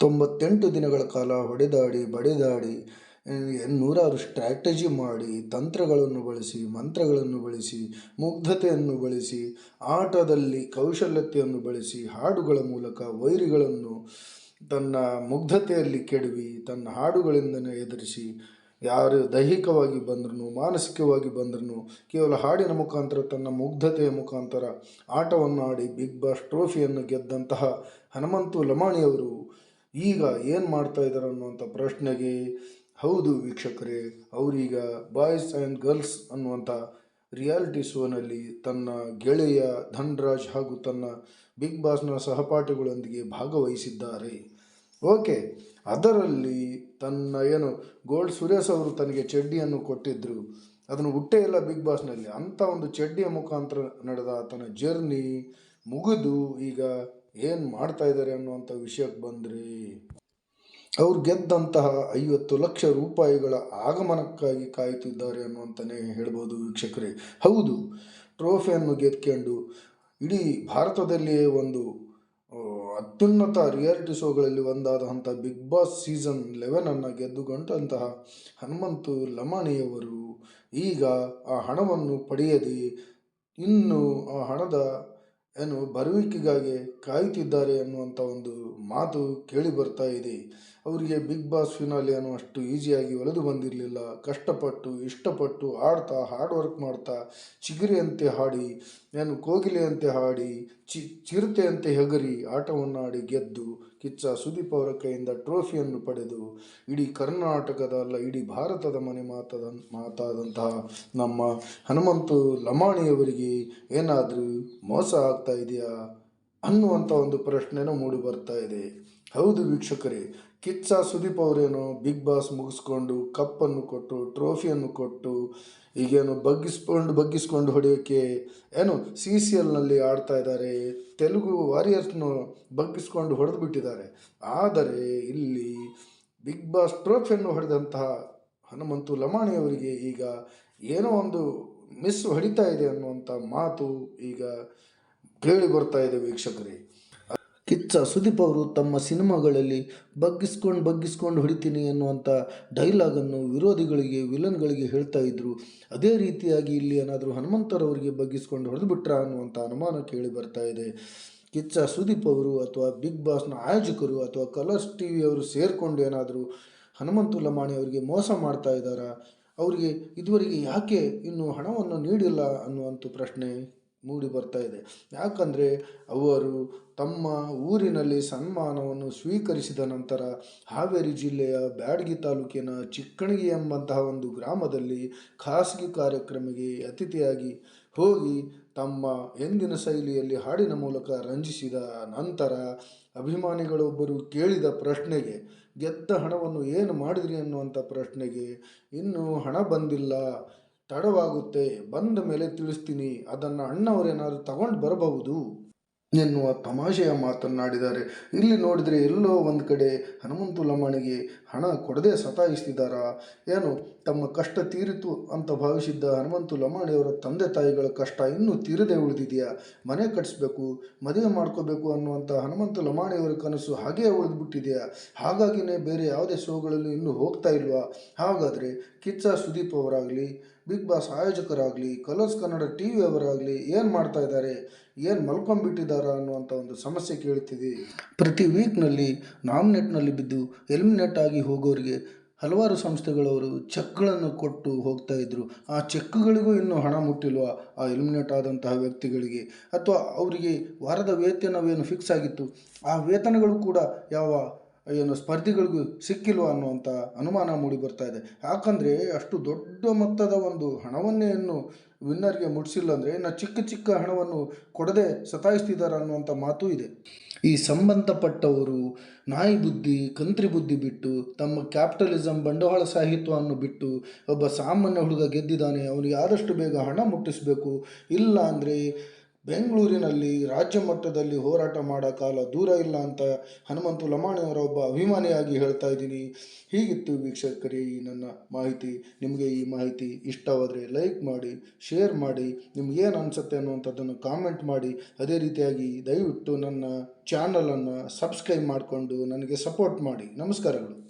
ತೊಂಬತ್ತೆಂಟು ದಿನಗಳ ಕಾಲ ಹೊಡೆದಾಡಿ, ಬಡಿದಾಡಿ ನೂರಾರು ಸ್ಟ್ರ್ಯಾಟಜಿ ಮಾಡಿ, ತಂತ್ರಗಳನ್ನು ಬಳಸಿ, ಮಂತ್ರಗಳನ್ನು ಬಳಸಿ, ಮುಗ್ಧತೆಯನ್ನು ಬಳಸಿ ಆಟದಲ್ಲಿ ಕೌಶಲ್ಯತೆಯನ್ನು ಬಳಸಿ, ಹಾಡುಗಳ ಮೂಲಕ ವೈರಿಗಳನ್ನು ತನ್ನ ಮುಗ್ಧತೆಯಲ್ಲಿ ಕೆಡವಿ, ತನ್ನ ಹಾಡುಗಳಿಂದ ಎದುರಿಸಿ, ಯಾರು ದೈಹಿಕವಾಗಿ ಬಂದ್ರೂ ಮಾನಸಿಕವಾಗಿ ಬಂದ್ರೂ ಕೇವಲ ಹಾಡಿನ ಮುಖಾಂತರ, ತನ್ನ ಮುಗ್ಧತೆಯ ಮುಖಾಂತರ ಆಟವನ್ನು ಆಡಿ ಬಿಗ್ ಬಾಸ್ ಟ್ರೋಫಿಯನ್ನು ಗೆದ್ದಂತಹ ಹನುಮಂತು ಲಮಾಣಿಯವರು ಈಗ ಏನು ಮಾಡ್ತಾ ಇದ್ದಾರೆ ಅನ್ನುವಂಥ ಪ್ರಶ್ನೆಗೆ ಹೌದು ವೀಕ್ಷಕರೇ, ಅವರೀಗ ಬಾಯ್ಸ್ ಆ್ಯಂಡ್ ಗರ್ಲ್ಸ್ ಅನ್ನುವಂಥ ರಿಯಾಲಿಟಿ ಶೋನಲ್ಲಿ ತನ್ನ ಗೆಳೆಯ ಧನ್ರಾಜ್ ಹಾಗೂ ತನ್ನ ಬಿಗ್ ಬಾಸ್ನ ಸಹಪಾಠಿಗಳೊಂದಿಗೆ ಭಾಗವಹಿಸಿದ್ದಾರೆ. ಓಕೆ, ಅದರಲ್ಲಿ ತನ್ನ ಏನು ಗೋಲ್ಡ್ ಸುರೇಶ್ ಅವರು ತನಗೆ ಚಡ್ಡಿಯನ್ನು ಕೊಟ್ಟಿದ್ದರು ಅದನ್ನು ಹುಟ್ಟೇ ಇಲ್ಲ ಬಿಗ್ ಬಾಸ್ನಲ್ಲಿ. ಅಂಥ ಒಂದು ಚಡ್ಡಿಯ ಮುಖಾಂತರ ನಡೆದ ಆತನ ಜರ್ನಿ ಮುಗಿದು ಈಗ ಏನು ಮಾಡ್ತಾ ಇದ್ದಾರೆ ಅನ್ನುವಂಥ ವಿಷಯಕ್ಕೆ ಬಂದ್ರಿ. ಅವ್ರು ಗೆದ್ದಂತಹ ಐವತ್ತು ಲಕ್ಷ ರೂಪಾಯಿಗಳ ಆಗಮನಕ್ಕಾಗಿ ಕಾಯುತ್ತಿದ್ದಾರೆ ಅನ್ನುವಂತಲೇ ಹೇಳ್ಬೋದು ವೀಕ್ಷಕರೇ. ಹೌದು, ಟ್ರೋಫಿಯನ್ನು ಗೆದ್ಕೊಂಡು ಇಡೀ ಭಾರತದಲ್ಲಿಯೇ ಒಂದು ಅತ್ಯುನ್ನತ ರಿಯಾಲಿಟಿ ಶೋಗಳಲ್ಲಿ ಒಂದಾದಂಥ ಬಿಗ್ ಬಾಸ್ ಸೀಸನ್ ಲೆವೆನನ್ನು ಗೆದ್ದುಕೊಂಡಂತಹ ಹನುಮಂತು ಲಮಾಣಿಯವರು ಈಗ ಆ ಹಣವನ್ನು ಪಡೆಯದೆ ಇನ್ನು ಆ ಹಣದ ಏನು ಬರುವಿಕೆಗಾಗಿ ಕಾಯುತ್ತಿದ್ದಾರೆ ಅನ್ನುವಂಥ ಒಂದು ಮಾತು ಕೇಳಿ ಬರ್ತಾ ಇದೆ. ಅವರಿಗೆ ಬಿಗ್ ಬಾಸ್ ಫಿನಾಲೆ ಅನ್ನುವಷ್ಟು ಈಸಿಯಾಗಿ ಒಲೆದು ಬಂದಿರಲಿಲ್ಲ. ಕಷ್ಟಪಟ್ಟು, ಇಷ್ಟಪಟ್ಟು ಆಡ್ತಾ ಹಾರ್ಡ್ ವರ್ಕ್ ಮಾಡ್ತಾ, ಚಿಗುರಿಯಂತೆ ಹಾಡಿ, ಏನು ಕೋಗಿಲೆಯಂತೆ ಹಾಡಿ, ಚಿ, ಚಿರತೆಯಂತೆ ಹೆಗರಿ ಆಟವನ್ನು ಆಡಿ ಗೆದ್ದು, ಕಿಚ್ಚ ಸುದೀಪ್ ಅವರ ಕೈಯಿಂದ ಟ್ರೋಫಿಯನ್ನು ಪಡೆದು, ಇಡೀ ಕರ್ನಾಟಕದ ಅಲ್ಲ ಇಡೀ ಭಾರತದ ಮನೆ ಮಾತಾದ, ಮಾತಾದಂತಹ ನಮ್ಮ ಹನುಮಂತು ಲಮಾಣಿಯವರಿಗೆ ಏನಾದರೂ ಮೋಸ ಆಗ್ತಾ ಇದೆಯಾ ಅನ್ನುವಂಥ ಒಂದು ಪ್ರಶ್ನೆನೂ ಮೂಡಿ ಬರ್ತಾ ಇದೆ. ಹೌದು ವೀಕ್ಷಕರೇ ಕಿಚ್ಚ ಸುದೀಪ್ ಅವರೇನು ಬಿಗ್ ಬಾಸ್ ಮುಗಿಸ್ಕೊಂಡು ಕಪ್ಪನ್ನು ಕೊಟ್ಟು ಟ್ರೋಫಿಯನ್ನು ಕೊಟ್ಟು, ಈಗೇನು ಬಗ್ಗಿಸ್ಕೊಂಡು ಬಗ್ಗಿಸ್ಕೊಂಡು ಹೊಡೆಯೋಕ್ಕೆ ಏನು ಸಿ ಸಿ ಎಲ್ನಲ್ಲಿ ಆಡ್ತಾ ಇದ್ದಾರೆ. ತೆಲುಗು ವಾರಿಯರ್ಸ್ನು ಬಗ್ಗಿಸ್ಕೊಂಡು ಹೊಡೆದು ಬಿಟ್ಟಿದ್ದಾರೆ ಆದರೆ ಇಲ್ಲಿ ಬಿಗ್ ಬಾಸ್ ಟ್ರೋಫಿಯನ್ನು ಹೊಡೆದಂತಹ ಹನುಮಂತು ಲಮಾಣಿಯವರಿಗೆ ಈಗ ಏನೋ ಒಂದು ಮಿಸ್ ಹೊಡಿತಾ ಇದೆ ಅನ್ನುವಂಥ ಮಾತು ಈಗ ಕೇಳಿ ಬರ್ತಾ ಇದೆ ವೀಕ್ಷಕರೇ. ಕಿಚ್ಚ ಸುದೀಪ್ ಅವರು ತಮ್ಮ ಸಿನಿಮಾಗಳಲ್ಲಿ ಬಗ್ಗಿಸ್ಕೊಂಡು ಬಗ್ಗಿಸ್ಕೊಂಡು ಹೊಡಿತೀನಿ ಅನ್ನುವಂಥ ಡೈಲಾಗನ್ನು ವಿರೋಧಿಗಳಿಗೆ ವಿಲನ್ಗಳಿಗೆ ಹೇಳ್ತಾ ಇದ್ರು. ಅದೇ ರೀತಿಯಾಗಿ ಇಲ್ಲಿ ಏನಾದರೂ ಹನುಮಂತರವರಿಗೆ ಬಗ್ಗಿಸ್ಕೊಂಡು ಹೊಡೆದು ಬಿಟ್ರಾ ಅನ್ನುವಂಥ ಅನುಮಾನ ಕೇಳಿ ಬರ್ತಾ ಇದೆ. ಕಿಚ್ಚ ಸುದೀಪ್ ಅವರು ಅಥವಾ ಬಿಗ್ ಬಾಸ್ನ ಆಯೋಜಕರು ಅಥವಾ ಕಲರ್ಸ್ ಟಿ ವಿಯವರು ಸೇರಿಕೊಂಡು ಏನಾದರೂ ಹನುಮಂತು ಲಮಾಣಿ ಅವರಿಗೆ ಮೋಸ ಮಾಡ್ತಾ ಇದ್ದಾರಾ? ಅವರಿಗೆ ಇದುವರೆಗೆ ಯಾಕೆ ಇನ್ನು ಹಣವನ್ನು ನೀಡಿಲ್ಲ ಅನ್ನುವಂಥ ಪ್ರಶ್ನೆ ಮೂಡಿ ಬರ್ತಾ ಇದೆ. ಯಾಕಂದರೆ ಅವರು ತಮ್ಮ ಊರಿನಲ್ಲಿ ಸನ್ಮಾನವನ್ನು ಸ್ವೀಕರಿಸಿದ ನಂತರ ಹಾವೇರಿ ಜಿಲ್ಲೆಯ ಬ್ಯಾಡ್ಗಿ ತಾಲೂಕಿನ ಚಿಕ್ಕಣಗಿ ಎಂಬಂತಹ ಒಂದು ಗ್ರಾಮದಲ್ಲಿ ಖಾಸಗಿ ಕಾರ್ಯಕ್ರಮಕ್ಕೆ ಅತಿಥಿಯಾಗಿ ಹೋಗಿ ತಮ್ಮ ಎಂದಿನ ಶೈಲಿಯಲ್ಲಿ ಹಾಡಿನ ಮೂಲಕ ರಂಜಿಸಿದ ನಂತರ ಅಭಿಮಾನಿಗಳೊಬ್ಬರು ಕೇಳಿದ ಪ್ರಶ್ನೆಗೆ, ಗೆದ್ದ ಹಣವನ್ನು ಏನು ಮಾಡಿದ್ರಿ ಅನ್ನುವಂಥ ಪ್ರಶ್ನೆಗೆ, ಇನ್ನೂ ಹಣ ಬಂದಿಲ್ಲ, ತಡವಾಗುತ್ತೆ, ಬಂದ ಮೇಲೆ ತಿಳಿಸ್ತೀನಿ, ಅದನ್ನು ಅಣ್ಣವರೇನಾದರೂ ತಗೊಂಡು ಬರಬಹುದು? ಎನ್ನುವ ತಮಾಷೆಯ ಮಾತನ್ನಾಡಿದ್ದಾರೆ. ಇಲ್ಲಿ ನೋಡಿದರೆ ಎಲ್ಲೋ ಒಂದು ಕಡೆ ಹನುಮಂತು ಲಮಾಣಿಗೆ ಹಣ ಕೊಡದೆ ಸತಾಯಿಸ್ತಿದ್ದಾರಾ? ಏನು, ತಮ್ಮ ಕಷ್ಟ ತೀರಿತು ಅಂತ ಭಾವಿಸಿದ್ದ ಹನುಮಂತು ಲಮಾಣಿಯವರ ತಂದೆ ತಾಯಿಗಳ ಕಷ್ಟ ಇನ್ನೂ ತೀರದೆ ಉಳಿದಿದೆಯಾ? ಮನೆ ಕಟ್ಟಿಸ್ಬೇಕು ಮದುವೆ ಮಾಡ್ಕೋಬೇಕು ಅನ್ನುವಂಥ ಹನುಮಂತು ಲಮಾಣಿಯವರ ಕನಸು ಹಾಗೇ ಉಳಿದ್ಬಿಟ್ಟಿದೆಯಾ? ಹಾಗಾಗಿನೇ ಬೇರೆ ಯಾವುದೇ ಶೋಗಳಲ್ಲೂ ಇನ್ನೂ ಹೋಗ್ತಾ ಇಲ್ವಾ? ಹಾಗಾದರೆ ಕಿಚ್ಚ ಸುದೀಪ್ ಅವರಾಗಲಿ ಬಿಗ್ ಬಾಸ್ ಆಯೋಜಕರಾಗಲಿ, ಕಲರ್ಸ್ ಕನ್ನಡ ಟಿ ವಿ ಏನು ಮಾಡ್ತಾ ಇದ್ದಾರೆ, ಏನು ಮಲ್ಕೊಂಡ್ಬಿಟ್ಟಿದ್ದಾರಾ ಅನ್ನುವಂಥ ಒಂದು ಸಮಸ್ಯೆ ಕೇಳ್ತಿದೆ. ಪ್ರತಿ ವೀಕ್ನಲ್ಲಿ ನಾಮಿನೇಟ್ನಲ್ಲಿ ಬಿದ್ದು ಎಲಿಮಿನೇಟ್ ಆಗಿ ಹೋಗೋರಿಗೆ ಹಲವಾರು ಸಂಸ್ಥೆಗಳವರು ಚೆಕ್ಗಳನ್ನು ಕೊಟ್ಟು ಹೋಗ್ತಾ ಇದ್ದರು ಆ ಚೆಕ್ಗಳಿಗೂ ಇನ್ನೂ ಹಣ ಮುಟ್ಟಿಲ್ವಾ? ಆ ಎಲಿಮಿನೇಟ್ ಆದಂತಹ ವ್ಯಕ್ತಿಗಳಿಗೆ ಅಥವಾ ಅವರಿಗೆ ವಾರದ ವೇತನವೇನು ಫಿಕ್ಸ್ ಆಗಿತ್ತು? ಆ ವೇತನಗಳು ಕೂಡ ಯಾವ ಏನು ಸ್ಪರ್ಧಿಗಳಿಗೂ ಸಿಕ್ಕಿಲ್ವ ಅನ್ನುವಂಥ ಅನುಮಾನ ಮೂಡಿ ಬರ್ತಾ ಇದೆ. ಯಾಕಂದರೆ ಅಷ್ಟು ದೊಡ್ಡ ಮೊತ್ತದ ಒಂದು ಹಣವನ್ನೇ ಇನ್ನು ವಿನ್ನರ್ಗೆ ಮುಟ್ಸಿಲ್ಲ ಅಂದರೆ ಇನ್ನು ಚಿಕ್ಕ ಚಿಕ್ಕ ಹಣವನ್ನು ಕೊಡದೆ ಸತಾಯಿಸ್ತಿದ್ದಾರೆ ಅನ್ನುವಂಥ ಮಾತು ಇದೆ. ಈ ಸಂಬಂಧಪಟ್ಟವರು ನಾಯಿ ಬುದ್ಧಿ, ಕಂತ್ರಿ ಬುದ್ಧಿ ಬಿಟ್ಟು, ತಮ್ಮ ಕ್ಯಾಪಿಟಲಿಸಮ್ ಬಂಡವಾಳ ಸಾಹಿತ್ಯವನ್ನು ಬಿಟ್ಟು, ಒಬ್ಬ ಸಾಮಾನ್ಯ ಹುಡುಗ ಗೆದ್ದಿದ್ದಾನೆ, ಅವನಿಗೆ ಆದಷ್ಟು ಬೇಗ ಹಣ ಮುಟ್ಟಿಸಬೇಕು, ಇಲ್ಲ ಅಂದರೆ ಬೆಂಗಳೂರಿನಲ್ಲಿ ರಾಜ್ಯ ಮಟ್ಟದಲ್ಲಿ ಹೋರಾಟ ಮಾಡೋ ಕಾಲ ದೂರ ಇಲ್ಲ ಅಂತ ಹನುಮಂತು ಲಮಾಣಿಯವರ ಒಬ್ಬ ಅಭಿಮಾನಿಯಾಗಿ ಹೇಳ್ತಾ ಇದ್ದೀನಿ. ಹೀಗಿತ್ತು ವೀಕ್ಷಕರೇ, ಈ ನನ್ನ ಮಾಹಿತಿ. ನಿಮಗೆ ಈ ಮಾಹಿತಿ ಇಷ್ಟವಾದರೆ ಲೈಕ್ ಮಾಡಿ, ಶೇರ್ ಮಾಡಿ. ನಿಮಗೇನು ಅನಿಸುತ್ತೆ ಅನ್ನುವಂಥದ್ದನ್ನು ಕಾಮೆಂಟ್ ಮಾಡಿ. ಅದೇ ರೀತಿಯಾಗಿ ದಯವಿಟ್ಟು ನನ್ನ ಚಾನಲನ್ನು ಸಬ್ಸ್ಕ್ರೈಬ್ ಮಾಡಿಕೊಂಡು ನನಗೆ ಸಪೋರ್ಟ್ ಮಾಡಿ. ನಮಸ್ಕಾರಗಳು.